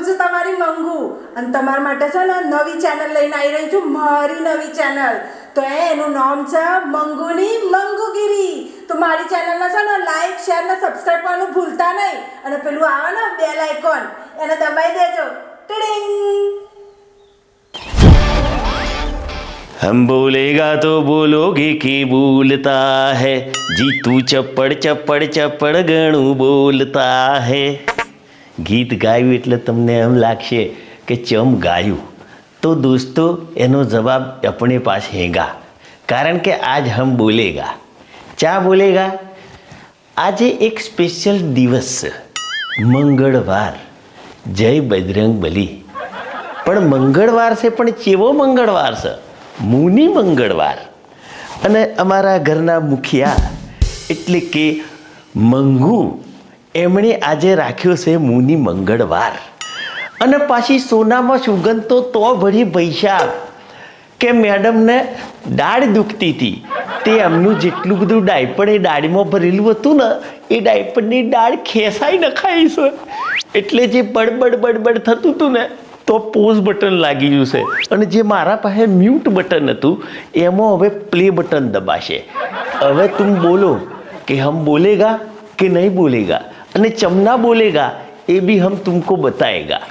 હું છું તમારી મંગુ અને તમારા માટે છે ને નવી ચેનલ લઈને આવી રહી છું મારી નવી ચેનલ તો એ એનું નામ છે મંગુની મંગુગીરી તો મારી ચેનલને છે ને લાઈક શેર ને સબસ્ક્રાઈબ કરવાનું ભૂલતા નહીં અને પેલું આવે ને બેલ આઇકોન એને દબાઈ દેજો ટીડિંગ हम बोलेगा तो बोलोगे कि बोलता है जीतू ચપ્પડ ચપ્પડ ચપ્પડ ઘણું બોલતા હે ગીત ગાયું એટલે તમને એમ લાગશે કે ચમ ગાયું. તો દોસ્તો, એનો જવાબ આપણે પાસે હેંગા. કારણ કે આજ હમ બોલેગા. ચા બોલેગા? આજે એક સ્પેશિયલ દિવસ. મંગળવાર. જય બજરંગ બલી. પણ મંગળવાર છે, પણ ચેવો મંગળવાર છે? મુની મંગળવાર. અને અમારા ઘરના મુખિયા એટલે કે મંગુ એમણે આજે રાખ્યો છે મુનિ મંગળવાર. અને પાછી સોનામાં સુગંધ તો તો ભરી પૈસા કે મેડમને દાઢ દુખતી હતી. તે એમનું જેટલું બધું ડાયપર એ દાઢમાં ભરેલું હતું ને, એ ડાયપરની દાઢ ખેસાઈ નખાઈ છે. એટલે જે બડબડ બડબડ થતું હતું ને, તો પોઝ બટન લાગી ગયું છે. અને જે મારા પાસે મ્યુટ બટન હતું, એમાં હવે પ્લે બટન દબાશે. હવે તું બોલો, કે હમ બોલેગા કે નહીં બોલેગા? અને ચમના બોલેગા એ બી હમ તુમકો બતાએગા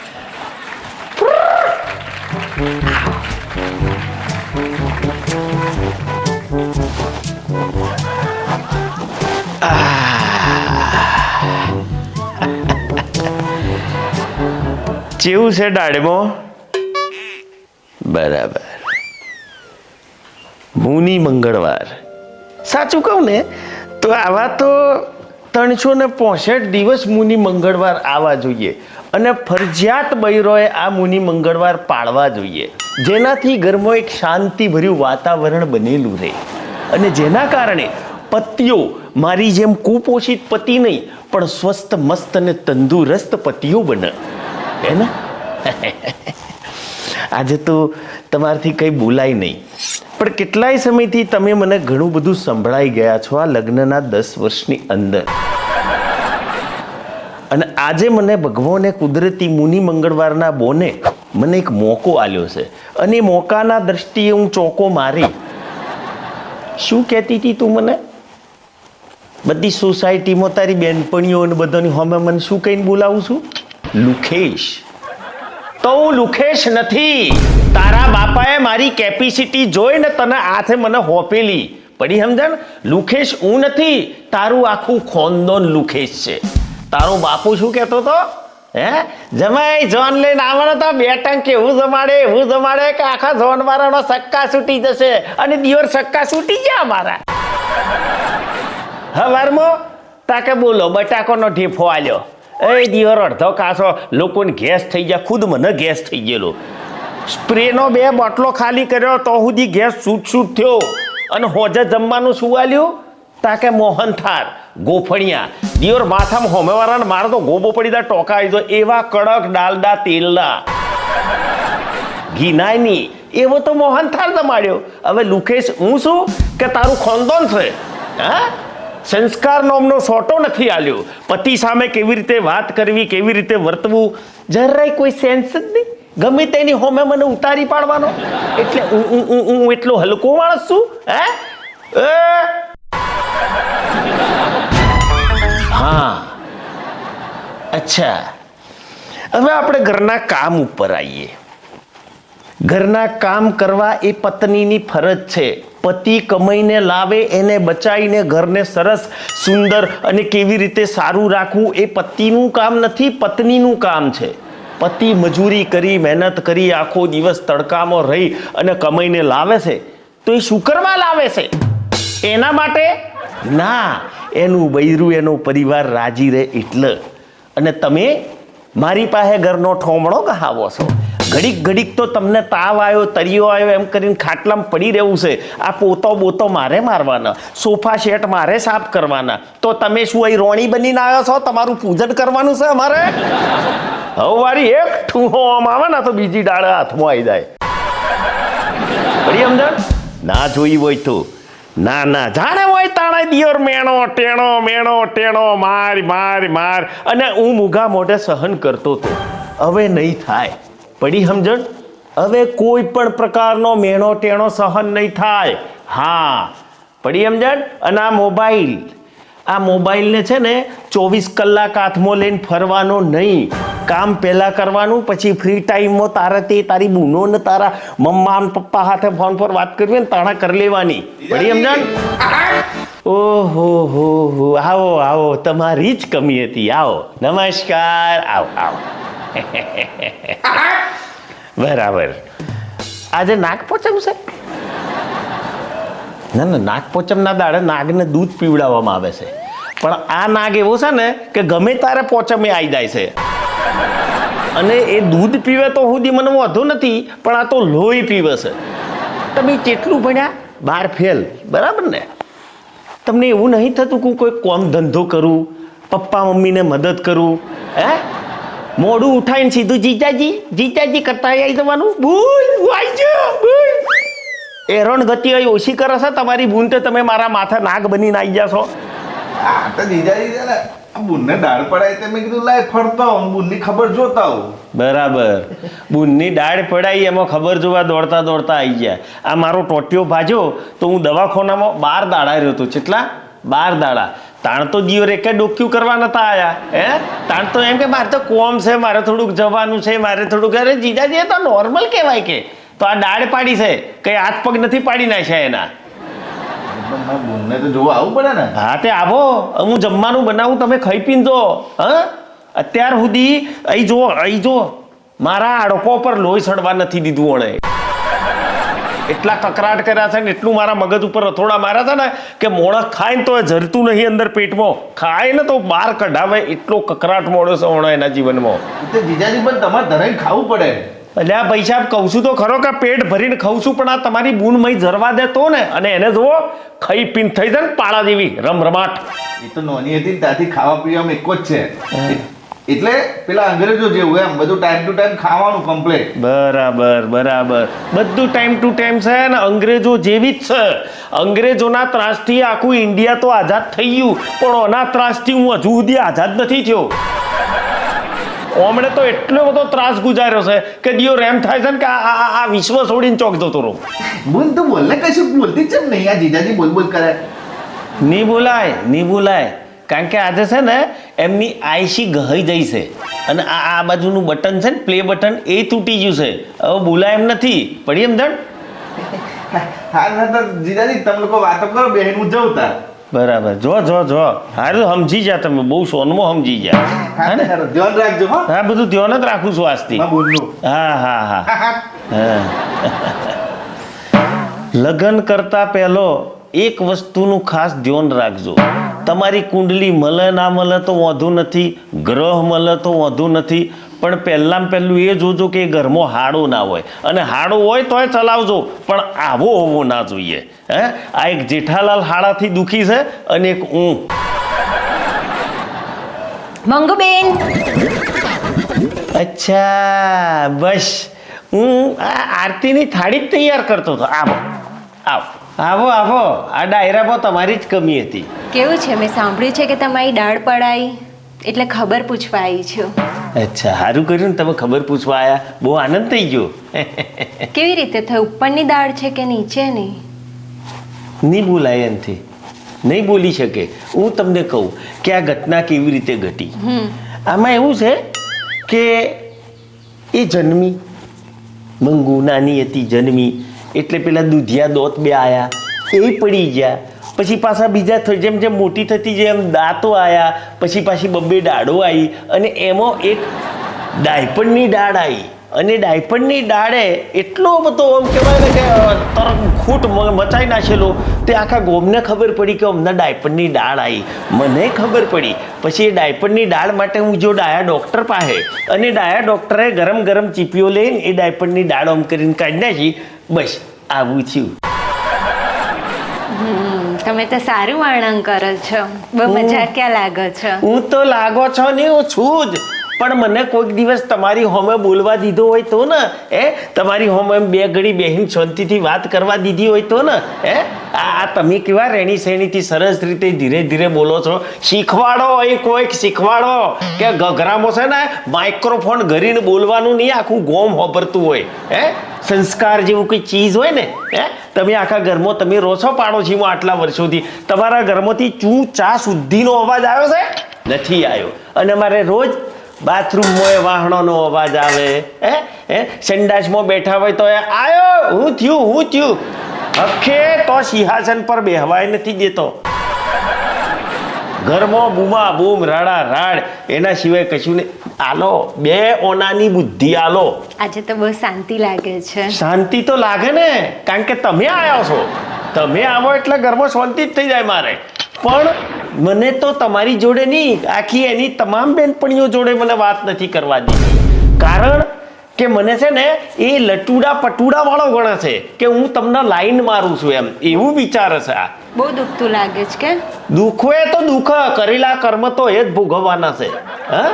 ચેવું છે ડાળમો? બરાબર. મુની મંગળવાર. સાચું કહું ને તો આવા તો ત્રણસો ને પોસઠ દિવસ મુનિ મંગળવાર આવવા જોઈએ અને ફરજિયાત બૈરોએ આ મુનિ મંગળવાર પાળવા જોઈએ. જેનાથી ઘરમાં એક શાંતિભર્યું વાતાવરણ બનેલું રહે. અને જેના કારણે પતિઓ મારી જેમ કુપોષિત પતિ નહીં, પણ સ્વસ્થ, મસ્ત અને તંદુરસ્ત પતિઓ બને. હે ને? આજે તો તમારથી કંઈ બોલાય નહીં. પણ કેટલાય સમયથી તમે મને ઘણું બધું સંભળાઈ ગયા છો આ લગ્નના દસ વર્ષની અંદર. અને આજે મને ભગવાને કુદરતી મુનિ મંગળવારના બોને મને એક મોકો આલ્યો છે. અને મોકાના દ્રષ્ટિએ હું ચોકો મારી. શું કહેતી હતી તું મને? બધી સોસાયટીમાં તારી બેનપણીઓ અને બધાની હોમે મને શું કહીને બોલાવું છું? લુખેશ. તો હું લુખેશ નથી. તારા બાપાએ મારી કેપેસિટી જોઈને તને હાથે મને હોપેલી. પડી સમજણ? લુખેશ હું નથી, તારું આખું ખોનદોન લુખેશ છે. તારો બાપુ શું કહેતો તો હે? જમાઈ જોન લઈને આવવાનો તો બે ટંક એવું જમાડે એવું જમાડે કે આખા જોન વાળાનો સક્કા છૂટી જશે અને દિયોર સક્કા છૂટી ગયા મારા. હવારમાં તાકે બોલો, બટાકોનો ઢીફો આલ્યો. એ દિયોર, અડધો કાસો લોકોને ગેસ થઈ ગયા, ખુદ મને ગેસ થઈ ગયેલો. સ્પ્રેનો બે બોટલો ખાલી કર્યો તો સુધી ગેસ છૂટ છૂટ થયો. અને હોજે જમવાનું સુવાલ્યું તાકે મોહન થાર, ગોફણિયા. દિયોર માથામાં હોમેવાળાને મારે તો ગોબો પડી દા, ટોકા આવી એવા કડક ડાલડા તેલડા. ઘીનાય નહીં એવો તો મોહન થાર જમાડ્યો. હવે લુકેશ, હું શું? કે તારું ખોનદોન છે? હા? સંસ્કાર નોમનો સોટો નથી આલ્યો. પતિ સામે કેવી રીતે વાત કરવી, કેવી રીતે વર્તવું? જરાય કોઈ સેન્સ જ નહીં. ગમે તેની હોમે મને ઉતારી પાડવાનો? એટલે હું હું એટલો હલકો માણસ છું, હે? હા. અચ્છા. હવે આપણે ઘરના કામ ઉપર આવીએ. ઘરના કામ કરવા એ પત્નીની ફરજ છે. પતિ કમાઈને લાવે, એને બચાવીને ઘરને સરસ, સુંદર અને કેવી રીતે સારું રાખવું એ પતિનું કામ નથી, પત્નીનું કામ છે. પતિ મજૂરી કરી, મહેનત કરી, આખો દિવસ તડકામાં રહી અને કમાઈને લાવે છે, તો એ શું કરવા લાવે છે? એના માટે? ના, એનું બૈરું, એનો પરિવાર રાજી રહે એટલે. અને તમે મારી પાસે ઘરનો ઠોમણો કહાવો છો. ઘડીક ઘડીક તો તમને તાવ આવ્યો, તરિયો આવ્યો, એમ કરીને ખાટલામાં પડી રહેવું છે. આ પોતો બોતો મારે મારવાના. સોફા સેટ મારે સાફ કરવાના. તો તમે શું અહીં રોણી બનીને આવ્યો છો? તમારું પૂજન કરવાનું છે અમારે? હવે વારી એક ઠૂહો આમ આવે ને તો બીજી ડાળ હાથમાં આવી જાય. પડી સમજણ ના જોઈ હોય તો. ના ના, જાણે હોય તાણે દિયોર મેણો, ટેણો મેણો, ટેણો, માર માર માર. અને હું મૂગા મોઢે સહન કરતો હતો હવે નહીં થાય. પડી સમજણ? હવે કોઈ પણ પ્રકારનો મેણો ટેણો સહન નહીં થાય. હા, પડી સમજણ? અને આ મોબાઈલ. આ મોબાઈલને છે ને ચોવીસ કલાક હાથમાં લઈને ફરવાનો નહીં. કામ પહેલાં કરવાનું, પછી ફ્રી ટાઈમમાં તારે તે તારી બૂનો ને તારા મમ્મા અને પપ્પા સાથે ફોન પર વાત કરવી ને તાણા કરી લેવાની. પડી સમજણ? ઓહો, હો હો. આવો આવો. તમારી જ કમી હતી. આવો. નમસ્કાર. આવો આવો. બરાબર. આજે નાગપોચમ છે? ના ના, નાગપોચમના દાડે નાગને દૂધ પીવડાવવામાં આવે છે. પણ આ નાગ એવો છે ને કે ગમે તારે પોચમે આવી જાય છે. અને એ દૂધ પીવે તો સુધી મને વાંધો નથી, પણ આ તો લોહી પીવે છે. તમે કેટલું ભણ્યા? બાર ફેલ. બરાબર ને? તમને એવું નહીં થતું કે કોઈ કોમ ધંધો કરું, પપ્પા મમ્મીને મદદ કરું, હે? મોડું ઉઠાઈને સીધું જીજાજી જીજાજી કરતા આવી જવાનું. ભૂલ વાંચો ભૂલ. એરોણ ગતિ ઓછી કરે છે. તમારી ભૂલ તો તમે મારા માથા નાગ બનીને આવી જશો. આ તો જીજાજી છે ને બુનને દાળ પડાય તે મેં કીધું લાય ફરતો હું બુનની ખબર જોતા હું બરાબર. બુનની દાળ પડાઈ એમાં ખબર જોવા દોડતા દોડતા આવી ગયા. આ મારો ટોટિયો ભાજ્યો તો હું દવાખાનામાં બાર દાડા રહ્યો હતો કેટલા? બાર દાડા. તાણ તો દિયો રેકે ડોક્યું કરવા નતા આયા? હે? તાણ તો એમ કે મારે તો કોમ છે મારે થોડુંક જવાનું છે મારે થોડુંક અરે જીજાજી એ તો નોર્મલ કહેવાય કે. તો આ દાળ પાડી છે કઈ હાથ પગ નથી પાડી નાખ્યા એના? બુનને તો જોવા આવવું પડે ને. હા તે આવો. હું જમવાનું બનાવું તમે ખાઈ પીને જો. હા? અત્યાર સુધી અહીં જો અહીં જો મારા આડકો પર લોહી સડવા નથી દીધું ઓણે. એટલા કકરાટ કર્યા છે ને એટલું મારા મગજ ઉપર રથોડા માર્યા છે ને કે મોણસ ખાય ને તો એ જરતું નહીં અંદર પેટમાં. ખાય ને તો બહાર કઢાવે એટલો કકરાટ મોડો છે ઓણો એના જીવનમાં. તે જીજાજી પણ તમારે ધરાઈને ખાવું પડે. એટલે આ પૈસા કહું છું તો ખરો કે પેટ ભરીને ખાઉં છું પણ આ તમારી બૂન મય જરવા દે તો ને અને એને જુઓ ખાઈ પીન થઈ જાય ને પાળા જેવી રમરમાટ. એ તો નોની હતી ને ત્યાંથી ખાવા પીવામાં એક જ છે. એટલે પેલા અંગ્રેજો જેવું એમ બધું ટાઈમ ટુ ટાઈમ ખાવાનું કમ્પ્લેટ બરાબર બરાબર. બધું ટાઈમ ટુ ટાઈમ છે ને અંગ્રેજો જેવી જ છે. અંગ્રેજોના ત્રાસથી આખું ઇન્ડિયા તો આઝાદ થઈ ગયું પણ ઓના ત્રાસથી હું હજુ સુધી આઝાદ નથી થયો. ઓમણે તો એટલો બધો ત્રાસ ગુજાર્યો છે કે દિયો રેમ થાય છે ને કે આ આ- આ વિશ્વ છોડીને ચોક જતો રહો. બોલ તો બોલને કશું બોલતી જ છે નહીં. આ જીજાજી બોલ બોલ કરે. નહીં બોલાય નહીં બોલાય. કારણ કે આજે છે ને એમની આઈસી ગહાઈ જઈ છે. અને આ આ બાજુનું બટન છે ને પ્લે બટન એ તૂટી ગયું છે. હવે બોલાય એમ નથી. પડી એમ ધણ હા હા તો જીજાજી તમે લોકો વાતો કરો બહેન હું જઉં તાર. બરાબર. જો જો જો. હારું સમજી જા તમે બહુ સોનમાં સમજી જા. હા ને? ધ્યાન રાખજો હો. હા બધું ધ્યાન જ રાખું છું આજથી. હા હા. હા. લગ્ન કરતા પહેલો એક વસ્તુનું ખાસ ધ્યાન રાખજો. તમારી કુંડલી મળે ના મળે તો વાંધો નથી ગ્રહ મળે તો વાંધો નથી પણ પહેલાં પહેલું એ જોજો કે એ ઘરમાં હાડો ના હોય. અને હાડો હોય તોય ચલાવજો પણ આવો હોવો ના જોઈએ. હે? આ એક જેઠાલાલ હાડાથી દુખી છે અને એક હું મંગુબેન! અચ્છા બસ. હું આ આરતીની થાળી જ તૈયાર કરતો હતો. આવો આવો. આવો આવો. આ ડાયરામાં તમારી જ કમી હતી. કેવું છે? મેં સાંભળ્યું છે કે તમારી દાળ પડાઈ એટલે ખબર પૂછવા આવી છું. અચ્છા સારું કર્યું ને તમે ખબર પૂછવા આવ્યા બહુ આનંદ થઈ ગયો. કેવી રીતે? થયું ઉપરની દાળ છે કે નીચેની નહીં? બોલાય એનથી. નહીં બોલી શકે. હું તમને કહું કે આ ઘટના કેવી રીતે ઘટી. આમાં એવું છે કે એ જન્મી મંગુ નાની હતી જન્મી એટલે પેલા દૂધિયા દોત બે આયા, એ પડી ગયા. પછી પાછા બીજા થઈ જેમ જેમ મોટી થતી જેમ દાંતો આવ્યા પછી પાછી બબ્બે દાડો આવી અને એમાં એક ડાયપણની દાડ આવી અને ડાયપણની ડાળે એટલો બધો આમ કહેવાય ને કે તરત ખૂટ મચાઈ નાખેલો તે આખા ગોમને ખબર પડી કે અમને ડાયપણની દાળ આવી મને ખબર પડી. પછી એ ડાયપણની દાળ માટે હું જો ડાયા ડૉક્ટર પાસે અને ડાયા ડૉક્ટરે ગરમ ગરમ ચીપીઓ લઈને એ ડાયપણની દાળ આમ કરીને કાઢી નાખી બસ આવું થયું. તમે તો સારું વર્ણન કરો છો. બહુ મજા ક્યાં લાગો છો. હું તો લાગો છો ને હું છું જ. પણ મને કોઈક દિવસ તમારી હોમે બોલવા દીધો હોય તો ને એ તમારી હોમે એમ બે ઘડી બહેન શાંતિથી વાત કરવા દીધી હોય તો ને, હે? આ તમે કેવા રેણી શેણીથી સરસ રીતે ધીરે ધીરે બોલો છો? શીખવાડો અહીં કોઈક, શીખવાડો. કે ઘઘરામાં છે ને, માઇક્રોફોન ઘરીને બોલવાનું નહીં, આખું ગોમ હોભરતું હોય, હે? સંસ્કાર જેવું કંઈ ચીજ હોય ને, હે? તમે આખા ઘરમાં, તમે રોછો પાડો છો આટલા વર્ષોથી. તમારા ઘરમાંથી ચૂ ચા શુદ્ધિનો અવાજ આવ્યો છે? નથી આવ્યો. અને મારે રોજ બાથરૂમમાં વાહણોનો અવાજ આવે. હે? હે? સંડાસમાં બેઠા હોય તો એ આયો હું થયું હું થયું. હખે તો સિંહાસન પર બેહવાય નથી દેતો. ઘરમાં બૂમા બૂમ રાડા રાડ એના સિવાય કશું નહીં. આલો બે ઓનાની બુદ્ધિ આલો. આજે તો બહુ શાંતિ લાગે છે. શાંતિ તો લાગે ને કારણ કે તમે આવ્યા છો. તમે આવો એટલે ઘરમાં શાંતિ જ થઈ જાય મારે. પણ મને તો તમારી જોડે નહીં આખી એની તમામ બેનપણીઓ જોડે મને વાત નથી કરવા દીધી કારણ કે મને છે ને એ લટુડા પટુડા વાળો ગણે છે કે હું તમને લાઈન મારું છું એમ. એવું વિચારે છે આ. બહુ દુખતું લાગે છે કે? દુઃખો એ તો દુઃખ કરેલા કર્મ તો એ જ ભોગવવાના છે. હા?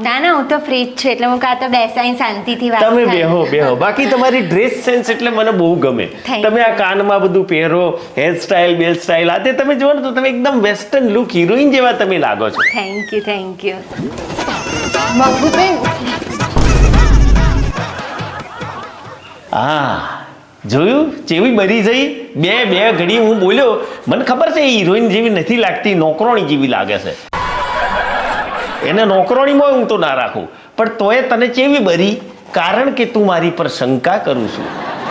ના ના હું તો ફ્રી જ છું એટલે હું કાં તો બેસાઈને શાંતિથી વાત તમે બેહો બેહો. બાકી તમારી ડ્રેસ સેન્સ એટલે મને બહુ ગમે. તમે આ કાનમાં બધું પહેરો હેર બેલ સ્ટાઇલ આ તે તમે જુઓ ને તો તમે એકદમ વેસ્ટર્ન લુક હિરોઈન જેવા તમે લાગો છો. Thank you thank you Maguben. હા જોયું? જેવી બરી જઈ બે બે ઘડી હું બોલ્યો મને ખબર છે એ હિરોઈન જેવી નથી લાગતી નોકરોણી જેવી લાગે છે. એને નોકરોણીમાં હું તો ના રાખું. પણ તોય તને ચેવી બરી? કારણ કે તું મારી પર શંકા કરું છું.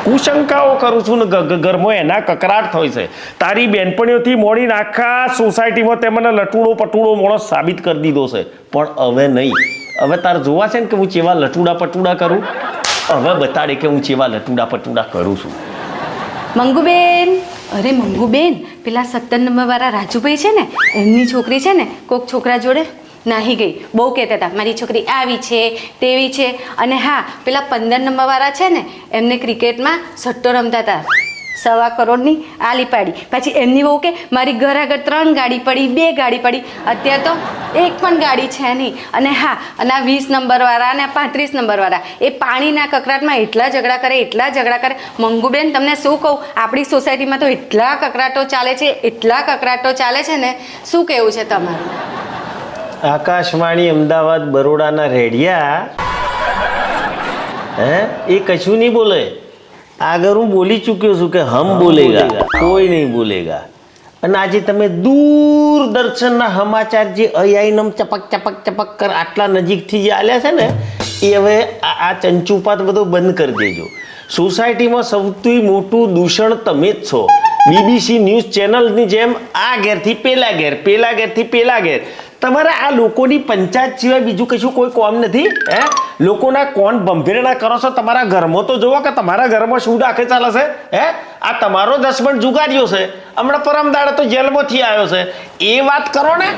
કુશંકાઓ કરું છું ને ઘરમાં એના કકરાટ થાય છે. તારી બેનપણીઓથી મોડીને આખા સોસાયટીમાં તે મને લટુડો પટુડો માણસ સાબિત કરી દીધો છે. પણ હવે નહીં. હવે તાર જોવા છે ને કે હું ચેવા લટુડા પટુડા કરું? હવે બતાડે કે હું ચેવા લટુડા પટુડા કરું છું. મંગુબેન! અરે મંગુબેન! પેલા સત્તર નંબરવાળા રાજુભાઈ છે ને, એમની છોકરી છે ને, કોક છોકરા જોડે નાહી ગઈ. બહુ કહેતા હતા, મારી છોકરી આવી છે, તેવી છે. અને હા, પેલા પંદર નંબરવાળા છે ને, એમને ક્રિકેટમાં સટ્ટો રમતા હતા. સવા કરોડની આલી પાડી. પછી એમની બહુ કે, મારી ઘર આગળ ત્રણ ગાડી પડી, બે ગાડી પડી. અત્યારે તો એક પણ ગાડી છે નહીં. અને હા, અને આ વીસ નંબરવાળા અને પાંત્રીસ નંબરવાળા, એ પાણીના કકરાટમાં એટલા ઝઘડા કરે, એટલા ઝઘડા કરે. મંગુબેન, તમને શું કહું? આપણી સોસાયટીમાં તો એટલા કકરાટો ચાલે છે, એટલા કકરાટો ચાલે છે ને, શું કહેવું છે તમારું? આકાશવાણી અમદાવાદ બરોડાના રેડિયા. હે? એ કશું નહીં બોલે. આગળ હું બોલી ચૂક્યો છું કે હમ બોલેગા. કોઈ નહીં બોલેગા. અને આજે તમે દૂરદર્શનના સમાચાર જે અયાઈનમ ચપક ચપક ચપક કર આટલા નજીકથી જે આલ્યા છે ને એ હવે આ ચંચુપાત બધો બંધ કરી દેજો. સોસાયટીમાં સૌથી મોટું દૂષણ તમે જ છો. બીબીસી ન્યૂઝ ચેનલની જેમ આ ઘેરથી પેલા ઘેર પેલા ઘેરથી પેલા ઘેર. તમારે આ લોકોની પંચાયત સિવાય બીજું કશું કોઈ કોમ નથી, હે? લોકોના કોણ બંભેરણા કરો છો? તમારા ઘરમાં તો જુઓ કે તમારા ઘરમાં શું રાખે ચાલે છે, હે? આ તમારો દસમણ જુગાડ્યો છે. હમણાં પરમ દાડે તો જેલમાંથી આવ્યો છે. એ વાત કરો ને,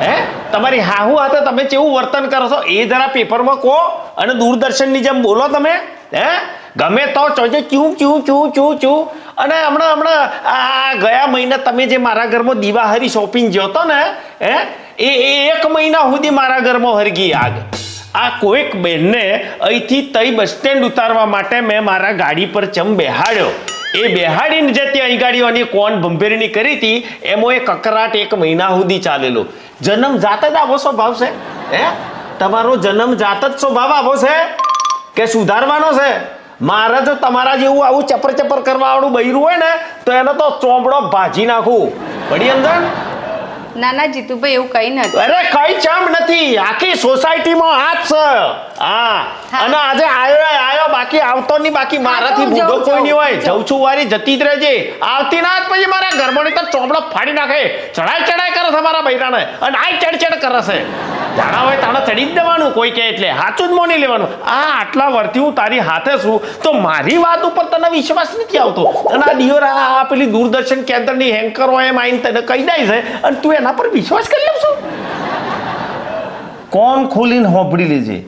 હે? તમારી હાહુ હાથે તમે કેવું વર્તન કરો છો? એ જરા પેપરમાં કહો અને દૂરદર્શનની જેમ બોલો તમે, હે? ગમે તો ચોજે ક્યુ ચૂ ચું ચૂ ચૂ અને હમણાં હમણાં, આ ગયા મહિને તમે જે મારા ઘરમાં દિવાહરી શોપિંગ જ્યો હતો ને, હે? એ એક મહિના સુધી મારા ઘરમાં હરગી આગ. આ કોઈક બેનને અહીંથી તઈ બસ સ્ટેન્ડ ઉતારવા માટે મેં મારા ગાડી પર ચમ બેહાડ્યો. એ બેહાડીને જે તે અહીં ગાડીઓની કોણ ભંભેરણી કરી હતી, એમાં એ કકરાટ એક મહિના સુધી ચાલેલો. જન્મ જાત જ આવો સ્વભાવ છે? હે? તમારો જન્મ જાત જ સ્વભાવ આવો છે? કે સુધારવાનો છે? મારે જો તમારા જેવું આવું ચપર ચપર કરવા વાળું બૈરું હોય ને, તો એનો તો ચોમડો ભાજી નાખું. પડી અંદર? નાના જીતુભાઈ એવું કઈ નથી. અરે કઈ ચામ નથી. આખી સોસાયટીમાં હાથ છે. હા. અને આજે આયો આયો બાકી આવતો ની બાકી મારાથી જઉં કોઈ નહીં હોય. જઉં. છું. વારી જતી જ રહેજે. આવતી ના પછી મારા ઘરમાં તો ચોપડો ફાડી નાખે. ચડાઈ ચડાઈ કરે છે મારા બૈરાને. અને આ ચડ ચડ કરે છે. જાણા હોય તાણા ચડી જ દેવાનું કોઈ કે એટલે. સાચું જ મોની લેવાનું. આ આટલા વર્ષથી હું તારી હાથે છું, તો મારી વાત ઉપર તને વિશ્વાસ નથી આવતો. અને આ ડિયોરા આ પેલી દૂરદર્શન કેન્દ્રની હેન્કર હોય એમ આવીને તને કહી દે છે, અને તું એના પર વિશ્વાસ કરી લેશું કોણ ખોલીને હોંભળી લેજે?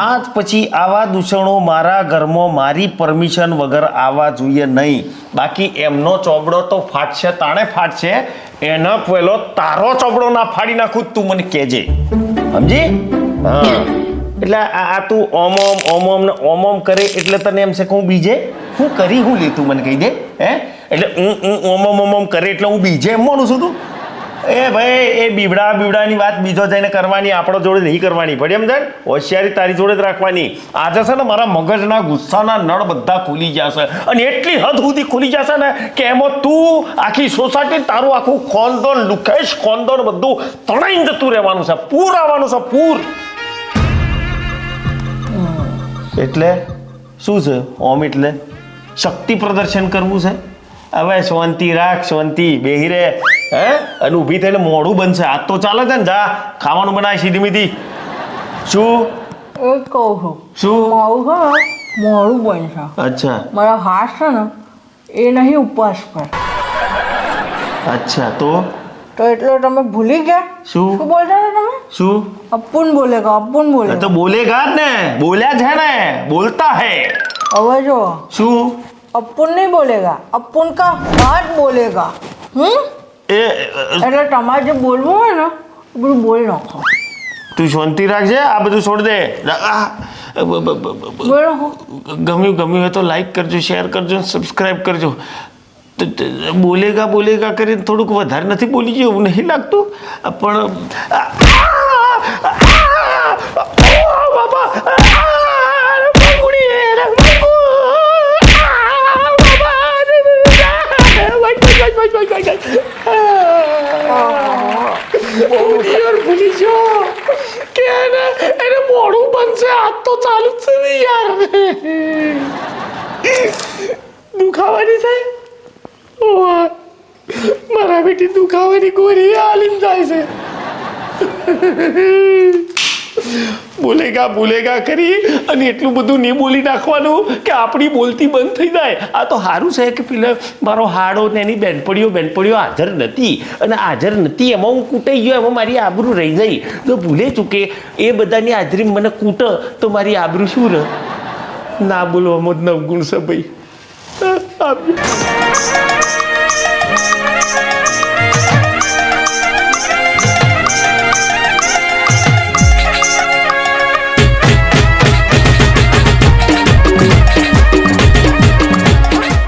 આજ પછી આવા દૂષણો મારા ઘરમાં મારી પરમિશન વગર આવવા જોઈએ નહીં. બાકી એમનો ચોબડો તો ફાટશે, તાણે ફાટશે. એનો પેલો તારો ચોબડો ના ફાડી નાખું તું મને કહેજે. સમજી? હા. એટલે આ તું ઓમ ઓમ ઓમ ઓમ ને ઓમ ઓમ કરે એટલે તને એમ છે કે હું બીજે હું કરી હું લે તું મને કહી દે હે? એટલે હું હું ઓમ ઓમ ઓમ ઓમ કરે એટલે હું બીજે એમ માનું છું તું. એ ભાઈ, એ બીવડા બીવડાની વાત બીજો જઈને કરવાની, આપણો જોડે નહીં કરવાની. પડે એમ જાય હોશિયારી તારી જોડે જ રાખવાની. આજે છે ને મારા મગજના ગુસ્સાના નળ બધા ખુલી જશે અને એટલી હદ સુધી ખુલી જશે ને કે એમાં તું આખી સોસાયટી, તારું આખું ખોનદોન લુખેશ ખોનદોન બધું તણાઈને જતું રહેવાનું છે. પૂર આવવાનું છે, પૂર. એટલે શું છે? ઓમ એટલે શક્તિ પ્રદર્શન કરવું છે? હવે શાંતિ રાખ શાંતિ બેહી રે હે? અને ઊભી થઈને મોડું બનશે. આજ તો ચાલે છે ને જા. ખાવાનું બનાય સીધી મીધી. શું? એ કહું છું. શું? મારું છે ને મોડું બનશે. અચ્છા. મારા હાથ છે ને એ નહીં ઉપવાસ પર. અચ્છા તો? તો એટલે તમે ભૂલી ગયા? શું? શું બોલતા હતા તમે? શું? અપુન બોલેગા અપુન તો બોલેગા બોલેગા જ ને. બોલ્યા છે ને. બોલતા હે. હવે જો શું? અપુન નહીં બોલેગા અપુન કા હાથ બોલેગા. હમ? એ એટલે તમારે જે બોલવું હોય ને બધું બોલી નાખો. તું શાંતિ રાખજે આ બધું છોડ દે. ગમ્યું ગમ્યું હોય તો લાઈક કરજો શેર કરજો સબસ્ક્રાઈબ કરજો. બોલેગા બોલેગા કરીને થોડુંક વધારે નથી બોલી એવું નહીં લાગતું? પણ આ, આ, આ, આ, બાબા આ, રમકડી, રમકડું. આ, બાબા, વાઈ, વાઈ, વાઈ, વાઈ, વાઈ, વાઈ. બહુ યાર ભૂલી ગયો કે એને એને મોડું બનશે આજ તો ચાલુ જ છે ને યાર દુખાવાની છે ઓવા મારા બેટી દુખાવાની ગોરી હાલીને બોલેગા બોલેગા કરી અને એટલું બધું નહીં બોલી નાખવાનું કે આપણી બોલતી બંધ થઈ જાય. આ તો સારું છે કે પેલા મારો હાડો ને એની બેનપણીઓ બેનપણીઓ હાજર નથી અને હાજર નથી. એમાં હું કૂટાઈ ગયો, એમાં મારી આબરૂ રહી ગઈ. તો ભૂલે ચૂકે એ બધાની હાજરી મને કૂટ, તો મારી આબરૂ શું રહે? ના બોલવામાં જ નવગુણ છે ભાઈ. આ- આ-